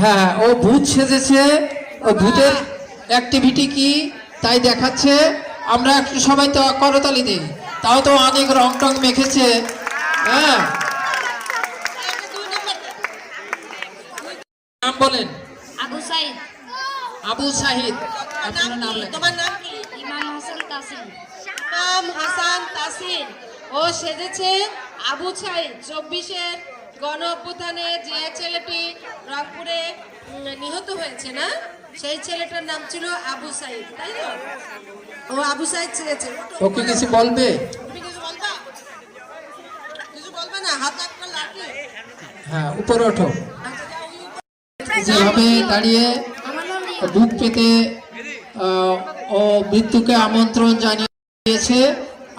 হ্যাঁ ও ভূত সেজেছে। ও ভূতের অ্যাক্টিভিটি কি? তাই দেখাচ্ছে। আমরা একটু সবাই তো করতালি দিই। তাও তো অনেক রং টং মেখেছে। হ্যাঁ। নাম বলেন। আবু সাইদ। আবু সাহিদ আপনার নাম। তোমার নাম কি? ইমাম হাসান কাসিম। নাম হাসান তাসিন ও সেজেছে আবু ছাইদ চব্বিশের গণ অভ্যুত্থানে যে ছেলেটি রংপুরে নিহত হয়েছে না সেই ছেলেটার নাম ছিল আবু সাইদ তাই তো? ও আবু সাইদ সেজেছে ওকে কিছু বলবে? তুমি কিছু বলবা? কিছু বলবে না? হাত একটা লাঠি। হ্যাঁ উপরে ওঠো। আচ্ছা, যেভাবে দাঁড়িয়ে বুক পেতে ও মৃত্যুকে আমন্ত্রণ জানিয়েছে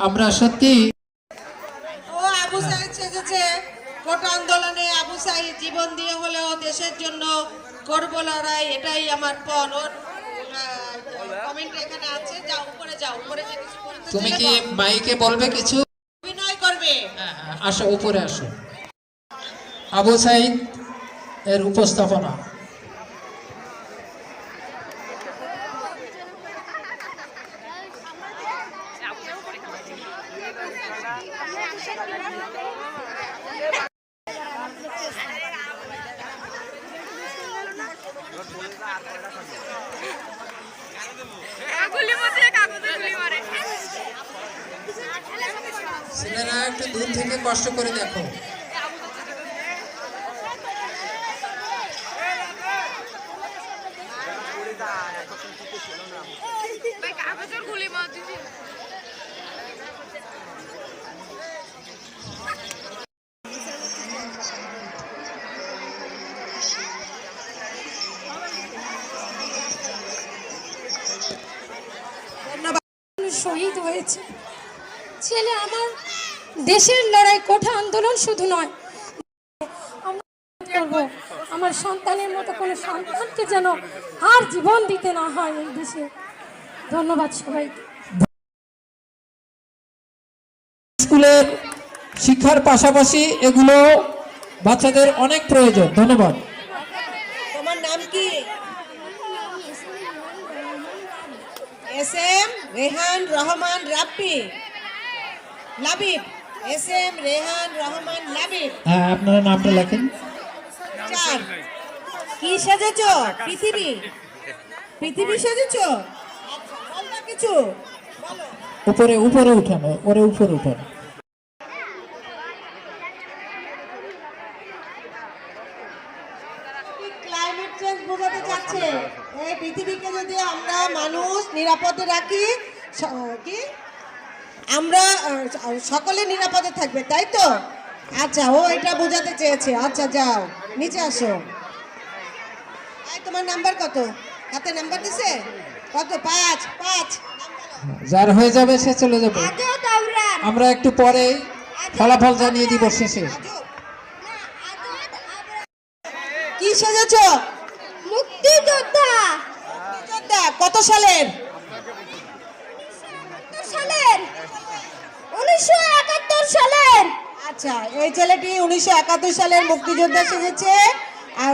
আমরা সত্যি ও আবু সাইদ সেজেছে। কোটা আন্দোলনে আবু সাইদ জীবন দিয়ে হলেও দেশের জন্য করব লড়াই এটাই আমার পণ ওর কমেন্ট এখানে আছে যাও উপরে যাও উপরে যে কিছু বলতে তুমি কি। মাইকে বলবে কিছু অভিনয় করবে হ্যাঁ, হ্যাঁ, আসো উপরে আসো আবু সাইদ এর উপস্থাপনা গুলি ছেলেরা একটু দূর থেকে কষ্ট করে দেখো। শহীদ হয়েছে। ছেলে আমার দেশের লড়াই কোঠা আন্দোলন শুধু নয়। আমরা আমার সন্তানের মতো কোনো সন্তানকে যেন আর জীবন দিতে না হয় এই দেশে। ধন্যবাদ সবাইকে। স্কুলের শিক্ষার পাশাপাশি এগুলো বাচ্চাদের অনেক প্রয়োজন। ধন্যবাদ। তোমার নাম কি? S M Rehan Rahman Rabbi. Labib. S M Rehan Rahman Labib হ্যাঁ আপনারা নামটা লেখেন। চার। কি সেজেছ? পৃথিবী। পৃথিবী সেজেছ? কিছু। উপরে উপরে উঠানো ওরে উপরে উঠানো। ক্লাইমেট চেঞ্জ বোঝাতে চাচ্ছে? এই পৃথিবীকে যদি আমরা মানুষ নিরাপদে রাখি কি? আমরা সকলে নিরাপদে থাকবে তাই তো? আচ্ছা ও এটা বোঝাতে চেয়েছে। আচ্ছা যাও নিচে আসো। তোমার নাম্বার কত? হাতে নাম্বার দিছে? কত? পাঁচ পাঁচ। যার হয়ে যাবে সে চলে যাবে। আমরা একটু পরে ফলাফল জানিয়ে দিব শেষে। কি সেজেছ? মুক্তিযোদ্ধা। যোদ্ধা কত সালের উনিশশো একাত্তর সালের আচ্ছা এই ছেলেটি উনিশশো একাত্তর সালের মুক্তিযোদ্ধা সেজেছে আর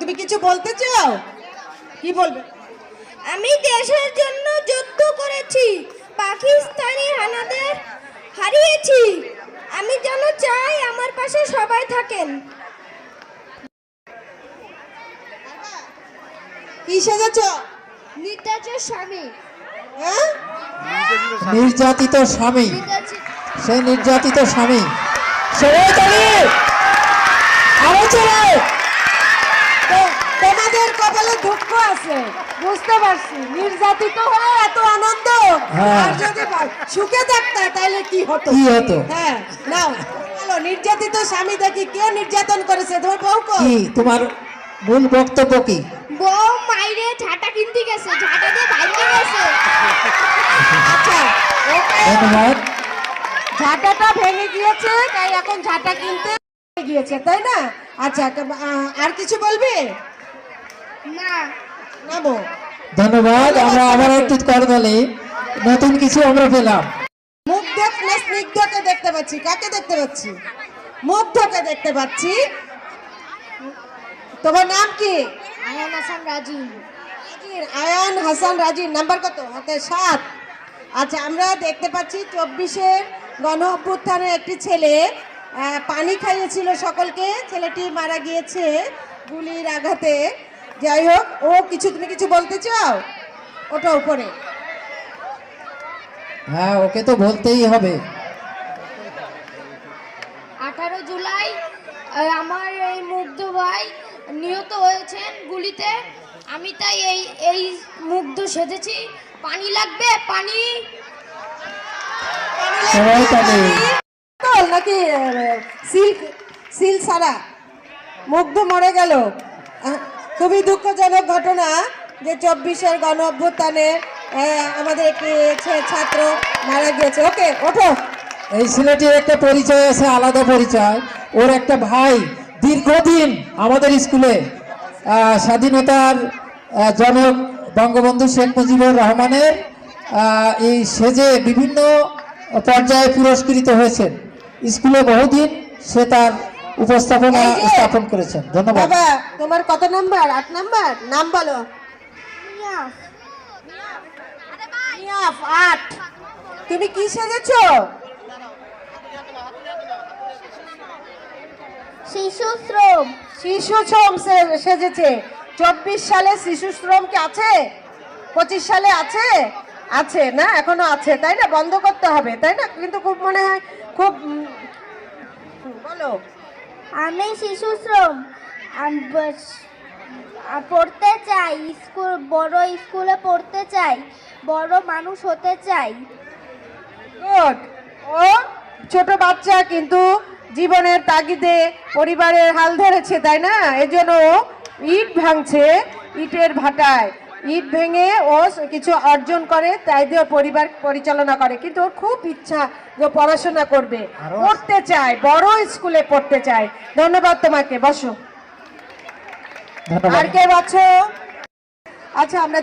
তুমি কিছু বলতে চাও? কি বলবে? আমি দেশের জন্য যুদ্ধ করেছি পাকিস্তানি হানাদের হারিয়েছি। আমি যেন চাই আমার পাশে সবাই থাকেন। কি সেজেছ? নির্যাতিত স্বামী। হ্যাঁ? নির্যাতিত স্বামী। সে নির্যাতিত স্বামী। সবাই তালি আরও চলে। তোমাদের কপালে দুঃখ আছে বুঝতে পারছি। নির্যাতিত হয়ে এত আনন্দ? হ্যাঁ। আর যদি সুখে থাকতে তাহলে কি হতো? কি হতো? হ্যাঁ নাও। নির্যাতিত স্বামী দেখি কে নির্যাতন করেছে? তোমার বউ কি তোমার মূল বক্তব্য কি? বউ মাইরে ঝাঁটা কিনতে গেছে ঝাঁটা দিয়ে ভাইকে গেছে। আচ্ছা ওকে ঝাঁটাটা ভেঙে গিয়েছে তাই এখন ঝাঁটা কিনতে গিয়েছে তাই না? আচ্ছা আর কিছু বলবে? না। নামো। ধন্যবাদ আমরা আবার একটু করতালি। নতুন কিছু আমরা পেলাম। মুগ্ধ না স্নিগ্ধকে দেখতে পাচ্ছি। কাকে দেখতে পাচ্ছি? মুগ্ধকে দেখতে পাচ্ছি। তোমার নাম কি? আয়ান হাসান রাজীব আয়ান হাসান রাজির। নাম্বার কত? হাতে সাত। আচ্ছা আমরা দেখতে পাচ্ছি চব্বিশের গণ অভ্যুত্থানের একটি ছেলে পানি খাইয়েছিল সকলকে। ছেলেটি মারা গিয়েছে গুলির আঘাতে। যাই হোক ও কিছু তুমি কিছু বলতে চাও? ওটা উপরে। হ্যাঁ ওকে তো বলতেই হবে। আঠারো জুলাই আমার এই মুগ্ধ ভাই নিহত হয়েছেন গুলিতে। আমি তাই এই এই মুগ্ধ সেজেছি। পানি লাগবে? পানি নাকি সিল্ক সিল সারা মুগ্ধ মরে গেল। খুবই দুঃখজনক ঘটনা যে চব্বিশের গণ অভ্যুত্থানে আমাদের একটি ছাত্র মারা গিয়েছে। ওকে ওঠো। এই ছেলেটির একটা পরিচয় আছে আলাদা পরিচয়। ওর একটা ভাই দীর্ঘদিন আমাদের স্কুলে স্বাধীনতার জনক বঙ্গবন্ধু শেখ মুজিবুর রহমানের এই সেজে বিভিন্ন পর্যায়ে পুরস্কৃত হয়েছেন। স্কুলে বহুদিন সে তার উপস্থাপনা স্থাপন করেছেন। ধন্যবাদ। বাবা তোমার কত নাম্বার? আট নাম্বার? নাম বলো। আট। তুমি কি সেজেছো? শিশু শ্রম শিশু শ্রম সেজেছে। চব্বিশ সালে শিশু শ্রম কি আছে? পঁচিশ সালে আছে? আছে না? এখনও আছে তাই না? বন্ধ করতে হবে তাই না? কিন্তু খুব মনে হয় খুব বলো। আমি শিশু শ্রম পড়তে চাই স্কুল বড় স্কুলে পড়তে চাই বড় মানুষ হতে চাই। গুড ও ছোট বাচ্চা কিন্তু জীবনের তাগিদে পরিবারের হাল ধরেছে তাই না? এজন্য ও ইট ভাঙছে ইটের ভাটায়। ইট ভেঙে ও কিছু অর্জন করে তাই দিয়ে পরিবার পরিচালনা করে। কিন্তু ওর খুব ইচ্ছা যে ও পড়াশোনা করবে। পড়তে চায় বড় স্কুলে পড়তে চায়। ধন্যবাদ তোমাকে বসো। আর কে বাছো আচ্ছা আমরা